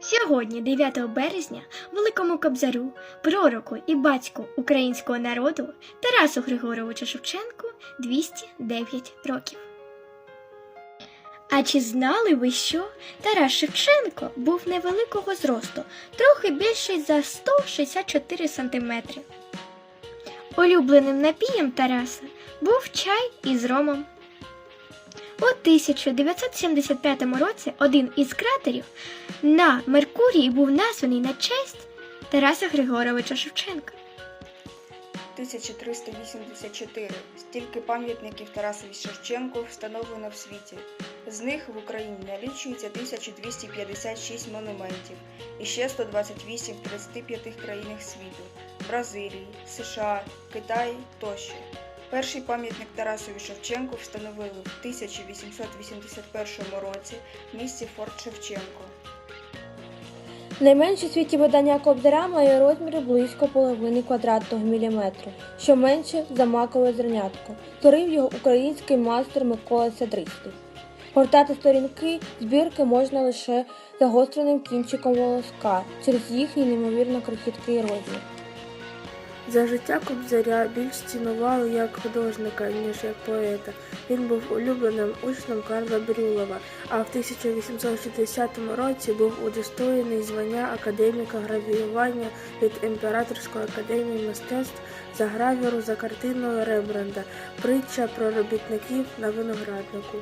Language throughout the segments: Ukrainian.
Сьогодні, 9 березня, великому кобзарю, пророку і батьку українського народу Тарасу Григоровичу Шевченку 209 років. А чи знали ви, що Тарас Шевченко був невеликого зросту, трохи більший за 164 сантиметри. Улюбленим напієм Тараса був чай із ромом. У 1975 році один із кратерів на Меркурії був названий на честь Тараса Григоровича Шевченка. 1384. Стільки пам'ятників Тарасові Шевченку встановлено в світі. З них в Україні налічується 1256 монументів і ще 128 в 35 країнах світу Бразилії, США, Китаї тощо. Перший пам'ятник Тарасові Шевченку встановили в 1881 році в місті Форт Шевченко. Найменше в світі видання Кобзаря має розміри близько половини квадратного міліметру, що менше за макове зернятко. Творив його український майстер Микола Сядристий. Гортати сторінки збірки можна лише загостреним кінчиком волоска через їхній неймовірно крихіткий розмір. За життя Кобзаря більш цінували як художника, ніж як поета. Він був улюбленим учнем Карла Брюлова, а в 1860 році був удостоєний звання академіка гравіювання від Імператорської академії мистецтв за гравіру за картиною Рембранда Притча про робітників на винограднику.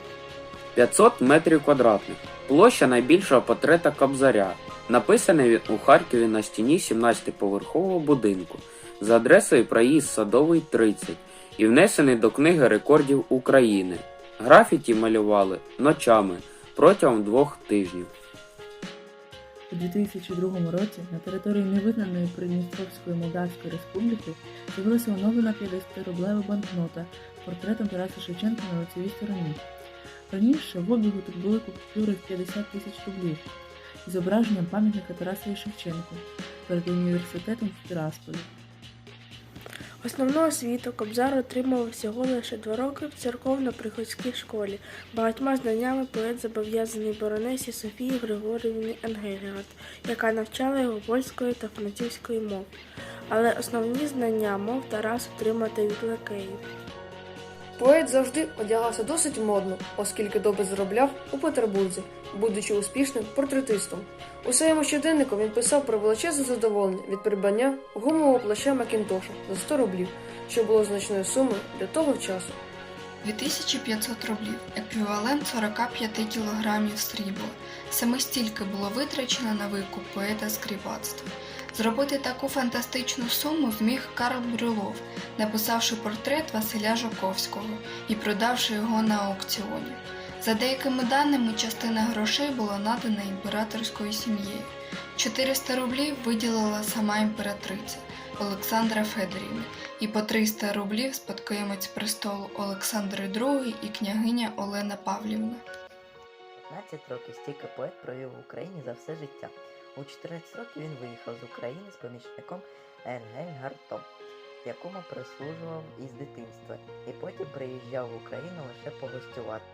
500 метрів квадратних. Площа найбільшого портрета Кобзаря, написаний він у Харкові на стіні 17-поверхового будинку за адресою проїзд Садовий 30 і внесений до книги рекордів України. Графіті малювали ночами протягом двох тижнів. У 2002 році на території невизнаної Придністровської Молдавської Республіки з'явилася оновлена 50-рублева банкнота портретом Тараса Шевченка на лицевій стороні. Раніше в обігу тут були купюри в 50 тисяч рублів із зображенням пам'ятника Тарасові Шевченку перед університетом в Тирасполі. Основну освіту Кобзар отримав всього лише два роки в церковно-приходській школі. Багатьма знаннями поет зобов'язаний баронесі Софії Григорівні Енгельгард, яка навчала його польської та французької мов. Але основні знання мов Тарас отримати від лакеїв. Поет завжди одягався досить модно, оскільки добре заробляв у Петербурзі, будучи успішним портретистом. У своєму щоденнику він писав про величезне задоволення від придбання гумового плаща Макінтоша за 100 рублів, що було значною сумою для того часу. 2500 рублів, еквівалент 45 кілограмів срібла. Саме стільки було витрачено на викуп поета з. Зробити таку фантастичну суму зміг Карл Брюлов, написавши портрет Василя Жуковського і продавши його на аукціоні. За деякими даними, частина грошей була надана імператорською сім'єю. 400 рублів виділила сама імператриця Олександра Федорівна і по 300 рублів спадкоємець престолу Олександр II і княгиня Олена Павлівна. 15 років стільки поет провів в Україні за все життя. У 14 років він виїхав з України з помічником Енгельгартом, якому прислужував із дитинства, і потім приїжджав в Україну лише погостювати.